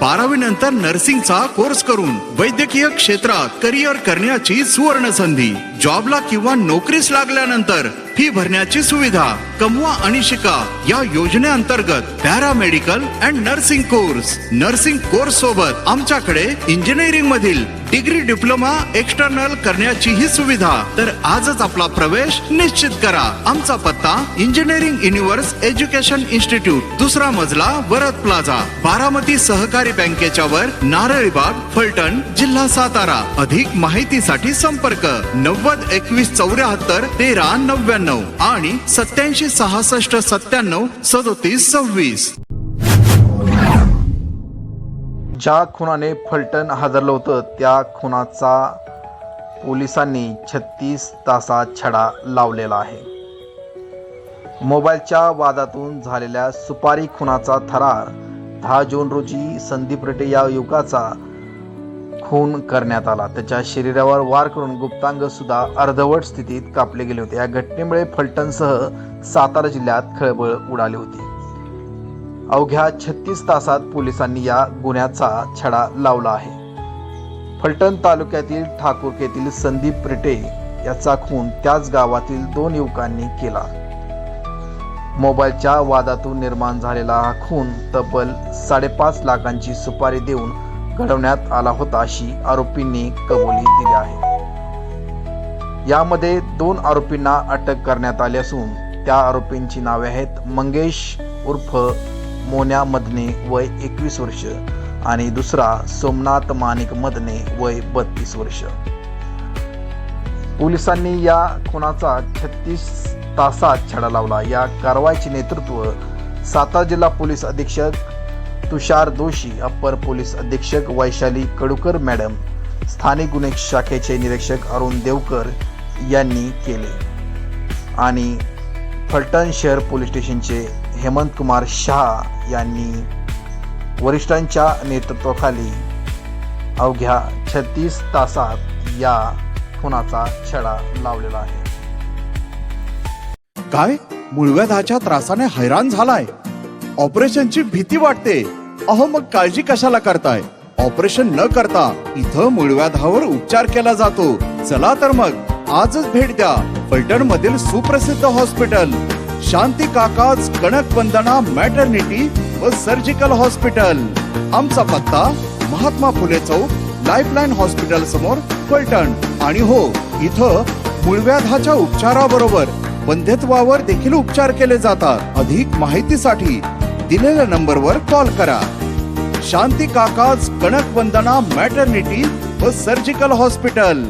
बारावी नंतर नर्सिंगचा कोर्स करून वैद्यकीय क्षेत्रात करिअर करण्याची सुवर्ण संधी जॉबला किंवा नोकरीस लागल्यानंतर फी भरण्याची सुविधा कमवा आणि शिका या योजनेअंतर्गत paramedical and nursing course. Nursing course सोबत आमच्याकडे इंजिनिअरिंग मधील डिग्री डिप्लोमा एक्सटर्नल करण्याची ही सुविधा. तर आजच आपला प्रवेश निश्चित करा. आमचा पत्ता इंजिनिअरिंग युनिव्हर्स एज्युकेशन इन्स्टिट्यूट दुसरा मजला वरद प्लाझा बारामती सहकारी बँकेच्या वर नारळीबाग फलटण जिल्हा सातारा. अधिक माहितीसाठी संपर्क नव्वद एकवीस चौऱ्याहत्तर तेरा नव्याण्णव. आणि सत्याऐंशी सहासष्ट सत्त्याण्णव सदोतीस सव्वीस. ज्या खुनाने फलटण हादरलं होतं त्या खुनाचा पोलिसांनी छत्तीस तासात छडा लावलेला आहे. मोबाईलच्या वादातून झालेल्या सुपारी खुनाचा थरार दहा जून रोजी संदीप रेटे या युवकाचा खून करण्यात आला. त्याच्या शरीरावर वार करून गुप्तांग सुद्धा अर्धवट स्थितीत कापले गेले होते. या घटनेमुळे फलटणसह सातारा जिल्ह्यात खळबळ उडाली होती. अवघ्या छत्तीस तासात पोलिसांनी या गुन्ह्याचा छडा लावला आहे. फलटण तालुक्यातील ठाकूरकेतील संदीप प्रिटे याचा खून त्याच गावातील दोन युवकांनी केला. मोबाईलच्या वादातून निर्माण झालेला हा खून तब्बल साडेपाच लाखांची सुपारी देऊन घडवण्यात आला होता अशी आरोपींनी कबुली दिली आहे. यामध्ये दोन आरोपींना अटक करण्यात आली असून त्या आरोपींची नावे आहेत मंगेश उर्फ मोन्या मदने वय एकवीस वर्ष आणि दुसरा सोमनाथ माणिक मदने वय बत्तीस वर्ष. पोलिसांनी या खुनाचा छत्तीस तासात छडा लावला. या कारवाईचे नेतृत्व सातारा जिल्हा पोलीस अधीक्षक तुषार दोषी अप्पर पोलीस अधीक्षक वैशाली कडूकर मॅडम स्थानिक गुन्हे शाखेचे निरीक्षक अरुण देवकर यांनी केले. आणि फलटण शहर पोलीस स्टेशनचे हेमंत कुमार शहा यांनी वरिष्ठांच्या नेतृत्वाखाली अवघ्या छत्तीस तासात या खुनाचा छडा लावलेला आहे. काय? मुळव्याधाच्या त्रासाने हैराण झालाय? ऑपरेशनची भीती वाटते. अहो मग काळजी कशाला करताय? ऑपरेशन न करता इथं मुळव्याधावर उपचार केला जातो. चला तर मग आजच भेट द्या. फलटण मधील सुप्रसिद्ध हॉस्पिटल. शांती काकाज कणक वंदना मॅटर्निटी व सर्जिकल हॉस्पिटल. आमचा पत्ता महात्मा फुले चौक लाईफलाईन हॉस्पिटल समोर फलटण. आणि हो इथं मुळव्याधाच्या उपचाराबरोबर वंध्यत्वावर देखील उपचार केले जातात. अधिक माहितीसाठी दिलेल्या नंबरवर कॉल करा. शांती काकाज कणक वंदना मॅटर्निटी व सर्जिकल हॉस्पिटल.